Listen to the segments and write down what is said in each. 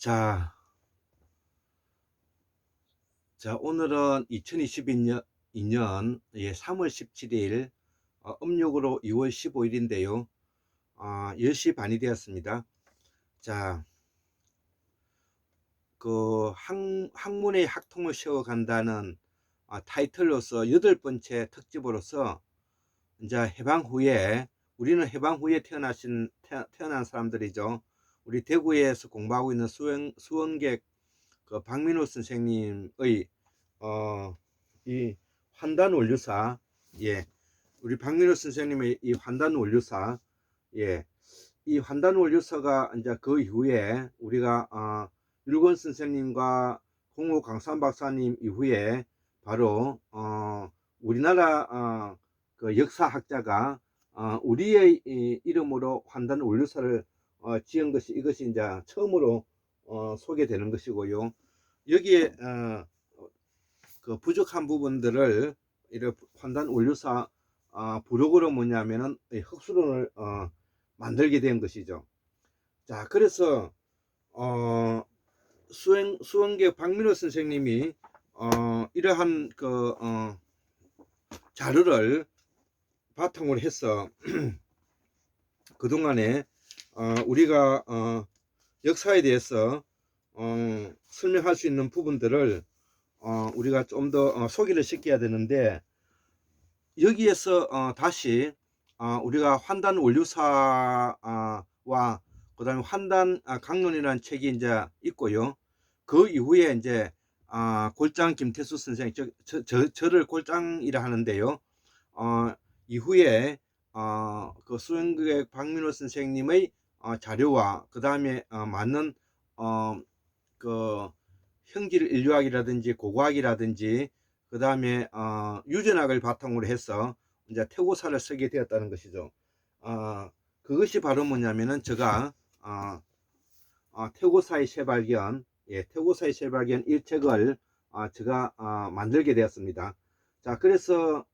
자, 자 오늘은 2022년 2년 예, 3월 17일 어, 음력으로 2월 15일인데요. 아, 10시 반이 되었습니다. 자, 그 학, 학문의 학통을 세워간다는 아, 타이틀로서 여덟 번째 특집으로서 이제 해방 후에 우리는 해방 후에 태어나신 태, 태어난 사람들이죠. 우리 대구에서 공부하고 있는 수원 수원객 그 박민호 선생님의 어 이 환단 원류사 예. 우리 박민호 선생님의 이 환단 원류사 예 이 환단 원류사가 이제 그 이후에 우리가 어 율권 선생님과 공호 강산 박사님 이후에 바로 어 우리나라 어 그 역사학자가 어 우리의 이 이름으로 환단 원류사를 어, 지은 것이 이것이 이제 처음으로 어, 소개되는 것이고요. 여기에 어, 그 부족한 부분들을 이런 판단 원료사 어, 부록으로 뭐냐면은 이 흑수론을 어, 만들게 된 것이죠. 자, 그래서 어, 수행 수원계 박민호 선생님이 어, 이러한 그 어, 자료를 바탕으로 해서 그 동안에 어, 우리가 어, 역사에 대해서 어, 설명할 수 있는 부분들을 어, 우리가 좀더 어, 소개를 시켜야 되는데 여기에서 어, 다시 어, 우리가 환단 원류사와 그 다음에 환단 아, 강론이라는 책이 이제 있고요. 그 이후에 이제 아, 골장 김태수 선생 저, 저, 저, 저를 골장이라 하는데요. 어, 이후에 어, 그 수행극의 박민호 선생님의 어, 자료와 그 다음에 어, 맞는 어, 그 형질 인류학이라든지 고고학이라든지 그 다음에 어, 유전학을 바탕으로 해서 이제 태고사를 쓰게 되었다는 것이죠. 어, 그것이 바로 뭐냐면은 제가 어, 어, 태고사의 재발견, 예, 태고사의 재발견 1책을 어, 제가 어, 만들게 되었습니다. 자, 그래서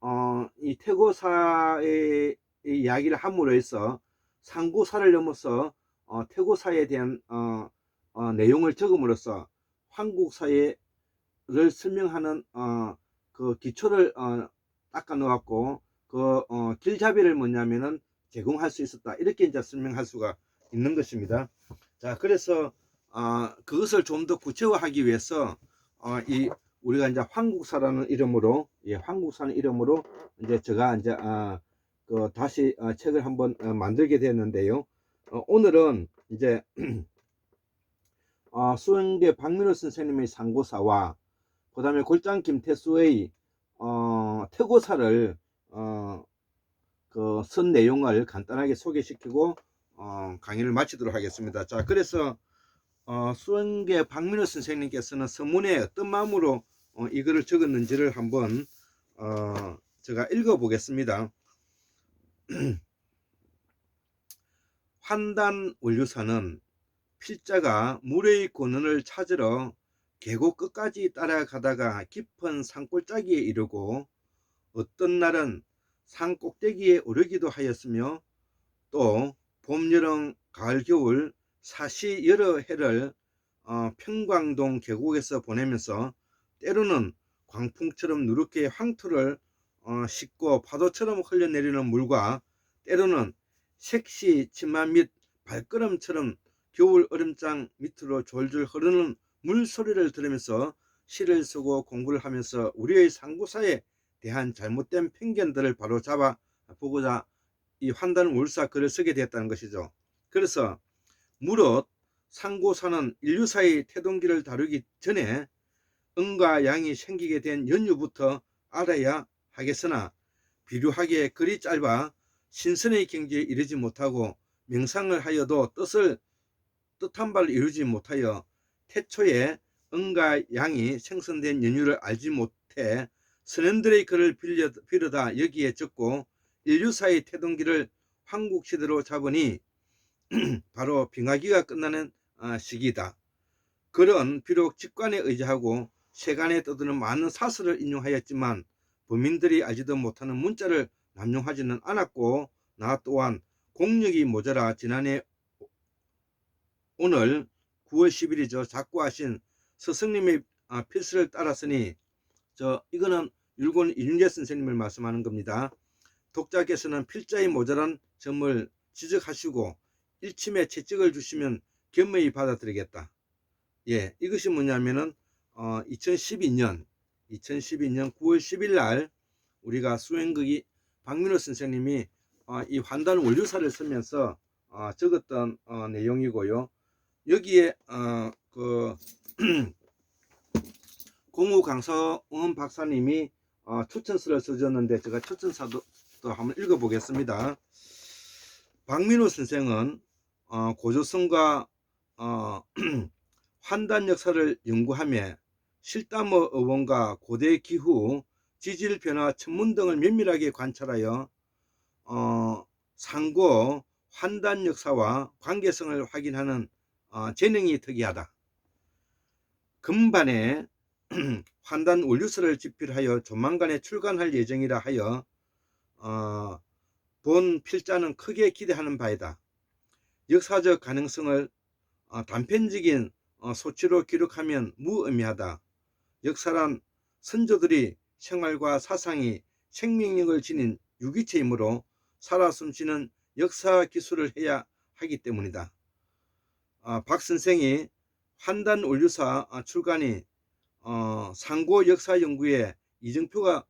어, 이 태고사의 이 이야기를 함으로 해서 상고사를 넘어서 어, 태고사에 대한 어, 어, 내용을 적음으로써 한국사회를 설명하는 어, 그 기초를 어, 닦아 놓았고 그 어, 길잡이를 뭐냐면은 제공할 수 있었다 이렇게 이제 설명할 수가 있는 것입니다. 자 그래서 어, 그것을 좀 더 구체화하기 위해서 어, 이 우리가 이제 황국사라는 이름으로 예, 황국사는 이름으로 이제 제가 이제 어, 그 다시 어, 책을 한번 어, 만들게 됐는데요. 어, 오늘은 이제 어, 수행대 박민호 선생님의 상고사와 그 다음에 골장 김태수의 어, 태고사를 어, 그쓴 내용을 간단하게 소개시키고 어, 강의를 마치도록 하겠습니다. 자, 그래서 어, 수행계 박민호 선생님께서는 서문에 어떤 마음으로 어, 이거를 적었는지를 한번 어, 제가 읽어보겠습니다. 환단 원류사는 필자가 물의 근원을 찾으러 계곡 끝까지 따라가다가 깊은 산골짜기에 이르고 어떤 날은 산 꼭대기에 오르기도 하였으며 또 봄, 여름, 가을, 겨울 사시 여러 해를 어, 평광동 계곡에서 보내면서 때로는 광풍처럼 누렇게 황토를 어, 씻고 파도처럼 흘러내리는 물과 때로는 색시 치마 및 발걸음처럼 겨울 얼음장 밑으로 졸졸 흐르는 물 소리를 들으면서 시를 쓰고 공부를 하면서 우리의 상고사에 대한 잘못된 편견들을 바로 잡아 보고자 이 환단 울사 글을 쓰게 되었다는 것이죠. 그래서 무릇 상고사는 인류사의 태동기를 다루기 전에 응과 양이 생기게 된 연유부터 알아야 하겠으나 비료하게 그리 짧아 신선의 경지에 이르지 못하고 명상을 하여도 뜻을 뜻한 바를 이루지 못하여 태초에 응과 양이 생성된 연유를 알지 못해 선현들의 글을 빌려, 빌어다 여기에 적고 인류사의 태동기를 황국시대로 잡으니 바로 빙하기가 끝나는 아, 시기다. 글은 비록 직관에 의지하고 세간에 떠드는 많은 사설을 인용하였지만 범인들이 알지도 못하는 문자를 남용하지는 않았고 나 또한 공력이 모자라 지난해 오늘 9월 10일이죠. 작고하신 스승님의 아, 필수를 따랐으니 저 이거는 율곤 이윤재 선생님을 말씀하는 겁니다. 독자께서는 필자의 모자란 점을 지적하시고 일침에 채찍을 주시면 겸허히 받아들이겠다. 예, 이것이 뭐냐면은 어, 2012년 2012년 9월 10일 날 우리가 수행극이 박민호 선생님이 어, 이 환단 원류사를 쓰면서 어, 적었던 어, 내용이고요. 여기에 어, 그 공우 강서원 박사님이 어, 추천서를 써줬는데 제가 추천서도 또 한번 읽어보겠습니다. 박민호 선생은 어, 고조성과 어, 환단 역사를 연구하며 실담어 어원과 고대 기후, 지질 변화, 천문 등을 면밀하게 관찰하여 어, 상고 환단 역사와 관계성을 확인하는 어, 재능이 특이하다. 금반에 환단 원류서를 집필하여 조만간에 출간할 예정이라 하여 어, 본 필자는 크게 기대하는 바이다. 역사적 가능성을 어, 단편적인 어, 소치로 기록하면 무의미하다. 역사란 선조들이 생활과 사상이 생명력을 지닌 유기체이므로 살아 숨쉬는 역사 기술을 해야 하기 때문이다. 아, 박 선생이 환단 원류사 아, 출간이 어, 상고 역사 연구에 이정표가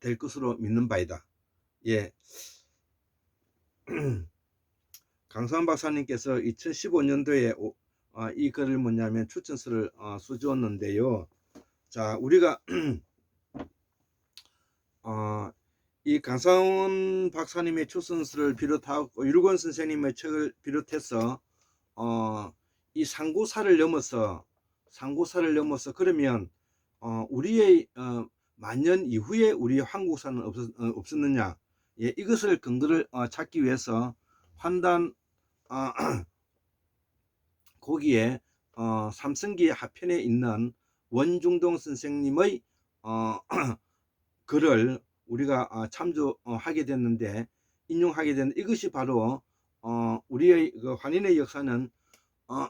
될 것으로 믿는 바이다. 예. 강수환 박사님께서 2015년도에 어, 이 글을 뭐냐면 추천서를 어, 써주었는데요. 자, 우리가 어, 이 강상훈 박사님의 추천서를 비롯하고 유르건 선생님의 책을 비롯해서 어, 이 상고사를 넘어서 상고사를 넘어서 그러면 어, 우리의 어, 만년 이후에 우리의 한국사는 없었, 어, 없었느냐? 예, 이것을 근거를 어, 찾기 위해서 환단 어, 거기에 어, 삼성기 하편에 있는 원중동 선생님의 어, 글을 우리가 어, 참조하게 됐는데 인용하게 된 이것이 바로 어, 우리의 그 환인의 역사는 어,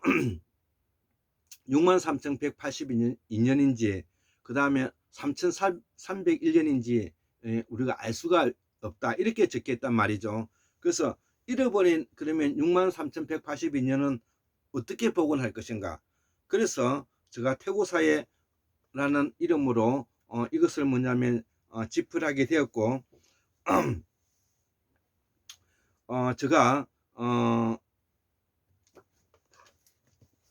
63,182년인지 그 다음에 3,301년인지 예, 우리가 알 수가 없다 이렇게 적겠단 말이죠. 그래서 잃어버린 그러면 63,182년은 어떻게 복원할 것인가? 그래서 제가 태고사회라는 이름으로 어, 이것을 뭐냐면 어, 집필하게 되었고 어, 제가 어,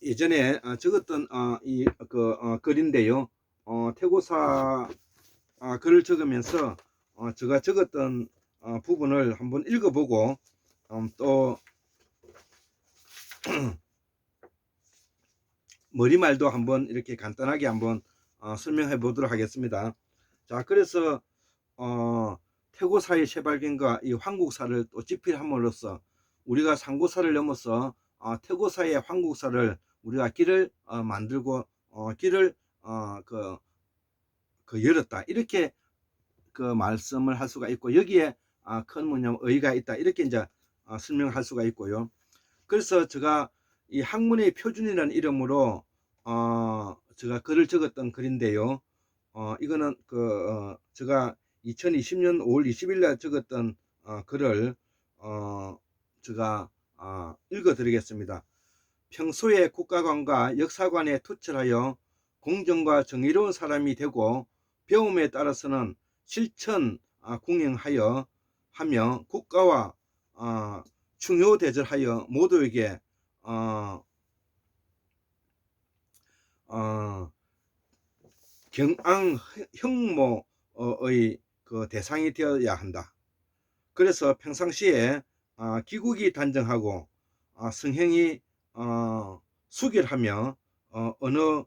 예전에 어, 적었던 어, 이그 어, 글인데요. 어, 태고사 어, 글을 적으면서 어, 제가 적었던 어, 부분을 한번 읽어보고 음, 또 머리말도 한번 이렇게 간단하게 한번 어, 설명해 보도록 하겠습니다. 자, 그래서 어, 태고사의 쇠발견과 이 황국사를 또 집필함으로써 우리가 상고사를 넘어서 어, 태고사의 황국사를 우리가 길을 어, 만들고 어, 길을 어, 그, 그 열었다 이렇게 그 말씀을 할 수가 있고 여기에 아, 큰 뭐냐면 의의가 있다 이렇게 이제 어, 설명할 수가 있고요. 그래서 제가 이 학문의 표준이라는 이름으로 어, 제가 글을 적었던 글인데요. 어, 이거는 그 어, 제가 2020년 5월 20일 날 적었던 어, 글을 어, 제가 어, 읽어드리겠습니다. 평소에 국가관과 역사관에 투철하여 공정과 정의로운 사람이 되고 배움에 따라서는 실천 아, 궁행하여 하며 국가와 어, 충효 대절하여 모두에게 어, 어, 경앙 형모의 그 대상이 되어야 한다. 그래서 평상시에 어, 기국이 단정하고 어, 성행이 어, 수결하며 어, 어느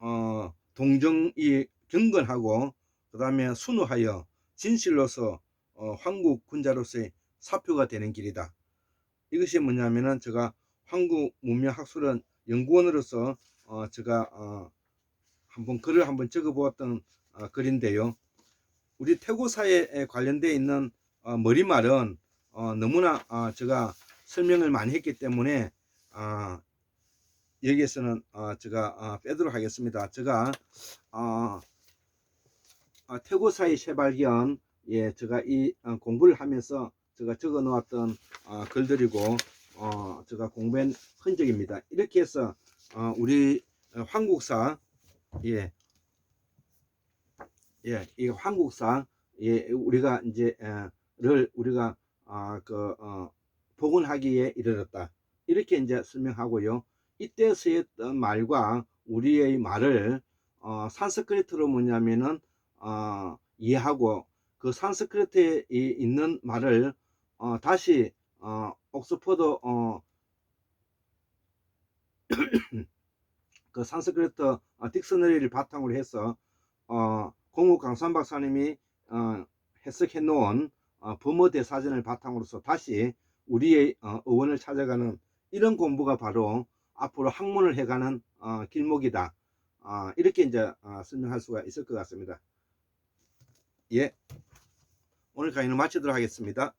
어, 동정이 경건하고 그 다음에 순우하여 진실로서 어, 황국 군자로서의 사표가 되는 길이다. 이것이 뭐냐면은 제가 한국 문명학술원 연구원으로서 어, 제가 어, 한번 글을 한번 적어보았던 어, 글인데요. 우리 태고사에 관련되어 있는 어, 머리말은 어, 너무나 어, 제가 설명을 많이 했기 때문에 아, 여기에서는 어, 제가 어, 빼도록 하겠습니다. 제가 어, 어, 태고사의 쇠발견 예 제가 이 어, 공부를 하면서 제가 적어 놓았던 어, 글들이고 어, 제가 공부한 흔적입니다. 이렇게 해서 어, 우리 어, 한국사 예, 예, 이 한국사 예, 우리가 이제 어, 를 우리가 아, 그 어, 복원하기에 이르렀다. 이렇게 이제 설명하고요. 이때 쓰였던 말과 우리의 말을 어, 산스크리트로 뭐냐면은 어, 이해하고 그 산스크리트에 이- 있는 말을 어, 다시 어, 옥스퍼드 어, 그 산스크리트 어, 딕셔너리를 바탕으로 해서 어, 공욱 강산 박사님이 어, 해석해 놓은 어, 범어 대사전을 바탕으로서 다시 우리의 어, 어원을 찾아가는 이런 공부가 바로 앞으로 학문을 해가는 어, 길목이다. 어, 이렇게 이제 어, 설명할 수가 있을 것 같습니다. 예, 오늘 강의는 마치도록 하겠습니다.